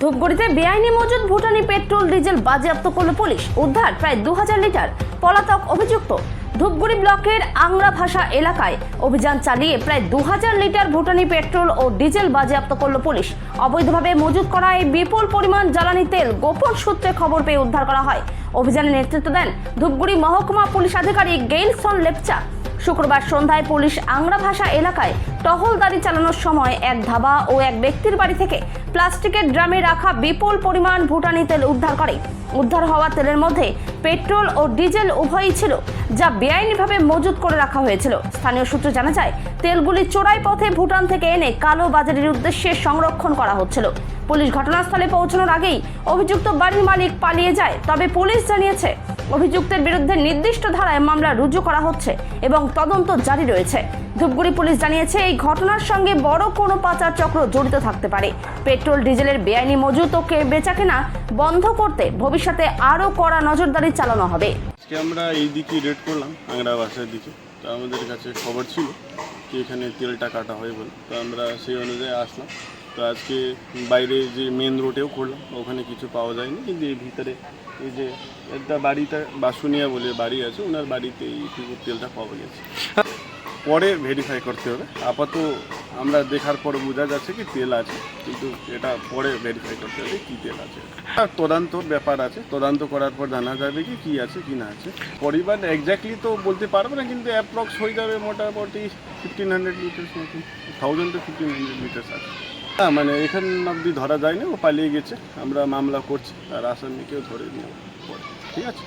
ধূপগুড়িতে বেআইনি মজুদ ভুটানি petrol, diesel বাজেয়াপ্ত করল পুলিশ। উদ্ধার প্রায় দু হাজার লিটার পলাতক অভিযুক্ত। ধূপগুড়ি ব্লকের আংরা ভাষা এলাকায় অভিযান চালিয়ে প্রায় দু হাজার লিটার ভুটানি পেট্রোল ও ডিজেল বাজেয়াপ্ত করল পুলিশ। অবৈধভাবে মজুদ করা এই বিপুল পরিমাণ জ্বালানি তেল গোপন সূত্রে খবর পেয়ে উদ্ধার করা হয়। অভিযানে নেতৃত্ব দেন ধূপগুড়ি মহকুমা পুলিশ আধিকারিক গেইলসন লেপচা। শুক্রবার সন্ধ্যায় পুলিশ আংরা ভাষা এলাকায় টহলদারি চালানোর সময় এক ধাবা ও এক ব্যক্তির বাড়ি থেকে প্লাস্টিকের ড্রামে রাখা বিপুল পরিমাণ ভুটানি তেল উদ্ধার করে। উদ্ধার হওয়া তেলের মধ্যে পেট্রোল ও ডিজেল উভয়ই ছিল, যা বেআইনিভাবে মজুত করে রাখা হয়েছিল। স্থানীয় সূত্রে জানা যায়, তেলগুলি চোরাই পথে ভুটান থেকে এনে কালো বাজারের উদ্দেশ্যে সংরক্ষণ করা হচ্ছিল। পুলিশ ঘটনাস্থলে পৌঁছানোর আগেই অভিযুক্ত বাড়ির মালিক পালিয়ে যায়, তবে পুলিশ জানিয়েছে অভিযুক্তের বিরুদ্ধে নির্দিষ্ট ধারায় মামলা রুজু করা হচ্ছে এবং তদন্ত জারি রয়েছে। ধূপগুড়ি পুলিশ জানিয়েছে, এই ঘটনার সঙ্গে বড় কোনো পাচার চক্র জড়িত থাকতে পারে। পেট্রোল, ডিজেলের বেআইনি মজুত ও কে- বেচাকেনা বন্ধ করতে ভবিষ্যতে আরও কড়া নজরদারি চালানো হবে। আজকে আমরা এই দিকে রেড করলাম আংরা বাসার দিকে। তো আমাদের কাছে খবর ছিল যে এখানে তেলটা কাটা হয় বলে। তো আমরা সেই অনুযায়ী আসলাম। তো আজকে বাইরে যে মেন রোডেও করলাম, ওখানে কিছু পাওয়া যায়নি। কিন্তু এই ভিতরে এই যে একটা বাড়িটা, বাসুনিয়া বলে বাড়ি আছে, ওনার বাড়িতে এইটুকু তেলটা পাওয়া গেছে। পরে ভেরিফাই করতে হবে। আপাতত আমরা দেখার পর বোঝা যাচ্ছে কি তেল আছে, কিন্তু এটা পরে ভেরিফাই করতে হবে কি তেল আছে। আর তদন্তর ব্যাপার আছে। তদন্ত করার পর জানা যাবে কি কি আছে, কি না আছে। পরিমাণ এক্স্যাক্টলি তো বলতে পারব না, কিন্তু অ্যাপ্রক্স হয়ে যাবে মোটামুটি ফিফটিন হান্ড্রেড লিটার্স মতন thousand two fifteen hundred litres আছে। হ্যাঁ মানে এখান অব্দি ধরা যায়নি, ও পালিয়ে গেছে। আমরা মামলা করছি আর আসামিকেও ধরে নিয়ে ঠিক আছে